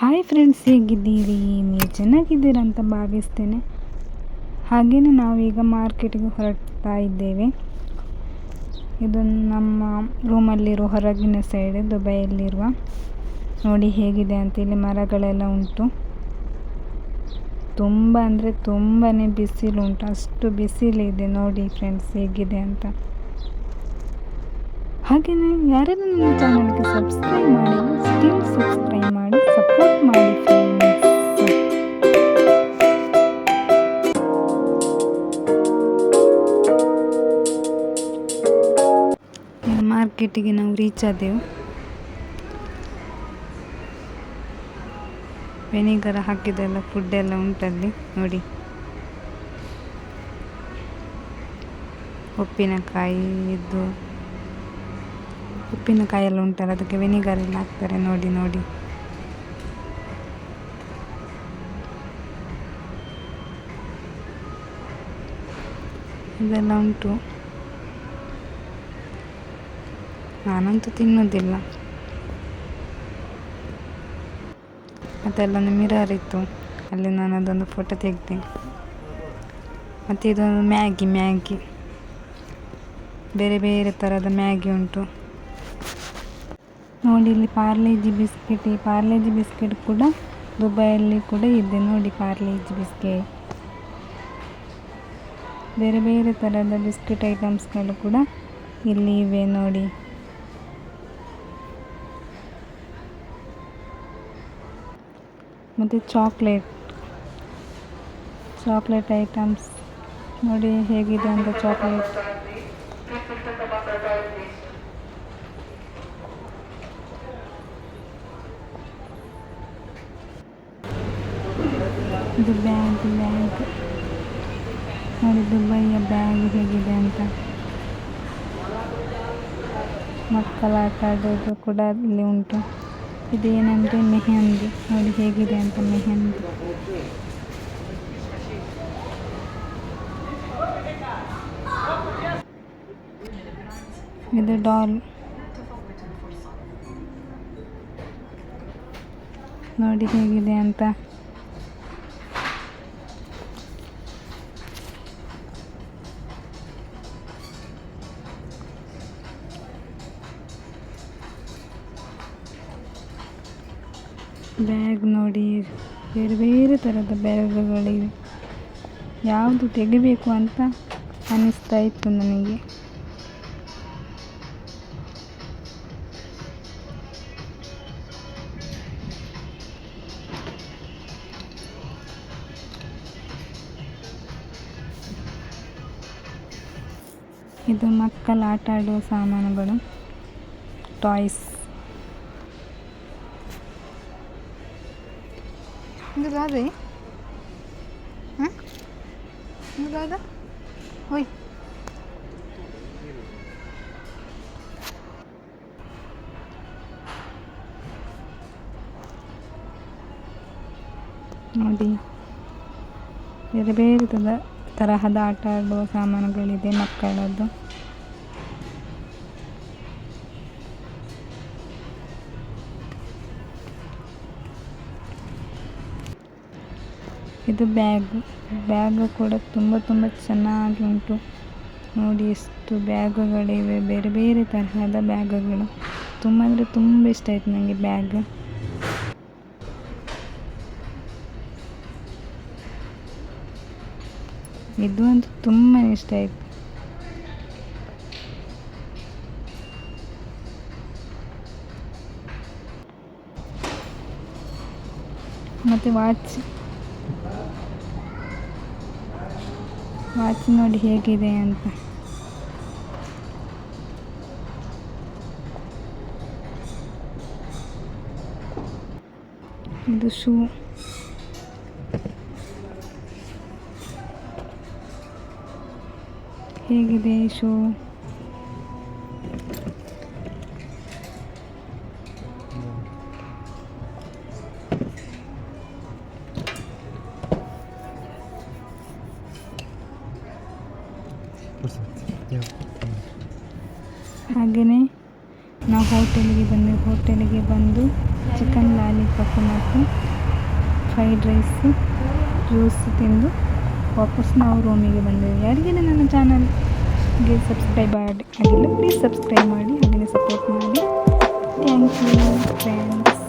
Hi friends ಹೇಗಿದ್ದೀರಿ? ನೀವು ಚೆನ್ನಾಗಿದ್ದೀರಾ ಅಂತ ಭಾವಿಸ್ತೇನೆ. ಹಾಗೆಯೇ ನಾವೀಗ ಮಾರ್ಕೆಟ್ಗೆ ಹೊರಡ್ತಾ ಇದ್ದೇವೆ. ಇದು ನಮ್ಮ ರೂಮಲ್ಲಿರುವ ಹೊರಗಿನ ಸೈಡ್ ದುಬೈಯಲ್ಲಿರುವ. ನೋಡಿ ಹೇಗಿದೆ ಅಂತ ಇಲ್ಲಿ ಮರಗಳೆಲ್ಲ ಉಂಟು. ತುಂಬ ಅಂದರೆ ತುಂಬಾ ಬಿಸಿಲು ಉಂಟು ಅಷ್ಟು ಬಿಸಿಲಿದೆ ನೋಡಿ ಫ್ರೆಂಡ್ಸ್ ಹೇಗಿದೆ ಅಂತ. ಹಾಗೆಯೇ ಯಾರಾದರೂ ನನ್ನ ಚಾನಲ್ಗೆ ಸಬ್ಸ್ಕ್ರೈಬ್ ಮಾಡಿ ಸ್ಟಿಲ್ ಸಬ್ಸ್ಕ್ರೈಬ್ ಮಾರ್ಕೆಟಿಗೆ ನಾವು ರೀಚ್ ಆದೆವು. ವೆನಿಗರ್ ಹಾಕಿದೆಲ್ಲ ಫುಡ್ ಎಲ್ಲ ಉಂಟಲ್ಲಿ, ನೋಡಿ. ಉಪ್ಪಿನಕಾಯಿ ಇದು. ಉಪ್ಪಿನಕಾಯಿ ಎಲ್ಲ ಉಂಟಲ್ಲ, ಅದಕ್ಕೆ ವೆನಿಗರ್ ಎಲ್ಲ ಹಾಕ್ತಾರೆ, ನೋಡಿ ನೋಡಿ. ಇದೆಲ್ಲ ಉಂಟು. ನಾನಂತೂ ತಿನ್ನೋದಿಲ್ಲ. ಮತ್ತು ಅಲ್ಲೊಂದು ಮಿರರ್ ಇತ್ತು. ಅಲ್ಲಿ ನಾನು ಅದೊಂದು ಫೋಟೋ ತೆಗೆದೆ. ಮತ್ತು ಇದೊಂದು ಮ್ಯಾಗಿ ಮ್ಯಾಗಿ. ಬೇರೆ ಬೇರೆ ಥರದ ಮ್ಯಾಗಿ ಉಂಟು. ನೋಡಿ, ಇಲ್ಲಿ ಪಾರ್ಲೇಜಿ ಬಿಸ್ಕೆಟ್, ಈ ಪಾರ್ಲೇಜಿ ಬಿಸ್ಕೆಟ್ ಕೂಡ ದುಬೈಯಲ್ಲಿ ಕೂಡ ಇದೆ. ನೋಡಿ ಪಾರ್ಲೇಜಿ ಬಿಸ್ಕೆಟ್. ಬೇರೆ ಬೇರೆ ಥರದ ಬಿಸ್ಕೆಟ್ ಐಟಮ್ಸ್ಗಳು ಕೂಡ ಇಲ್ಲಿ ಇವೆ ನೋಡಿ. ಮತ್ತು ಚಾಕ್ಲೇಟ್ ಚಾಕ್ಲೇಟ್ ಐಟಮ್ಸ್ ನೋಡಿ ಹೇಗಿದೆ ಅಂತ ಚಾಕ್ಲೇಟ್. ಇದು ಬ್ಯಾಗ್ ಬ್ಯಾಗ್ ನೋಡಿ, ದುಬೈಯ ಬ್ಯಾಗ್ ಹೇಗಿದೆ ಅಂತ. ಮಕ್ಕಳ ಆಟ ಆಡೋದು ಕೂಡ ಇಲ್ಲಿ ಉಂಟು. ಇದೇನಂದರೆ ಮೆಹಂದಿ. ನೋಡಿ, ಹೇಗಿದೆ ಅಂತ ಮೆಹಂದಿ. ಇದು ಡಾಲ್. ನೋಡಿ, ಹೇಗಿದೆ ಅಂತ. ಬ್ಯಾಗ್ ನೋಡಿ, ಬೇರೆ ಬೇರೆ ಥರದ ಬ್ಯಾಗ್ಗಳಿವೆ. ಯಾವುದು ತೆಗಿಬೇಕು ಅಂತ ಅನ್ನಿಸ್ತಾ ಇತ್ತು ನನಗೆ. ಇದು ಮಕ್ಕಳ ಆಟ ಆಡುವ ಸಾಮಾನುಗಳು. ಟಾಯ್ಸ್ ಇದು ಗಾದೆ ಹಾಂ ಇದು ಗಾದ ಹೋಯ್ ನೋಡಿ ಬೇರೆ ಬೇರೆ ಥರದ ತರಹದ ಆಟ ಆಡುವ ಸಾಮಾನುಗಳಿದೆ ಮಕ್ಕಳದ್ದು ಇದು ಬ್ಯಾಗ್ ಬ್ಯಾಗ್ ಕೂಡ ತುಂಬ ತುಂಬ ಚೆನ್ನಾಗಿ ಉಂಟು. ನೋಡಿ ಎಷ್ಟು ಬ್ಯಾಗುಗಳಿವೆ, ಬೇರೆ ಬೇರೆ ತರಹದ ಬ್ಯಾಗುಗಳು. ತುಂಬ ಅಂದರೆ ತುಂಬ ಇಷ್ಟ ಆಯಿತು ನನಗೆ ಬ್ಯಾಗ್. ಇದು ಅಂತೂ ತುಂಬ ಇಷ್ಟ ಆಯಿತು. ಮತ್ತು ವಾಚ್ ವಾಚ್ ನೋಡಿ ಹೇಗಿದೆ ಅಂತ. ಇದು ಶೂ. ಹೇಗಿದೆ ಶೂ? ಹಾಗೆಯೇ ನಾವು ಹೋಟೆಲಿಗೆ ಬಂದ್ವಿ ಹೋಟೆಲಿಗೆ ಬಂದು ಚಿಕನ್ ಲಾಲಿಪಾಪ್ ಮತ್ತು ಫ್ರೈಡ್ ರೈಸ್ ಜ್ಯೂಸ್ ತಿಂದು ವಾಪಸ್ ನಾವು ರೂಮಿಗೆ ಬಂದೆವು. ಯಾರಿಗೇನ ನನ್ನ ಚಾನಲ್ಗೆ ಸಬ್ಸ್ಕ್ರೈಬ್ ಆಗಿಲ್ಲ ಪ್ಲೀಸ್ ಸಬ್ಸ್ಕ್ರೈಬ್ ಮಾಡಿ, ಹಾಗೆಯೇ ಸಪೋರ್ಟ್ ಮಾಡಿ. Thank you friends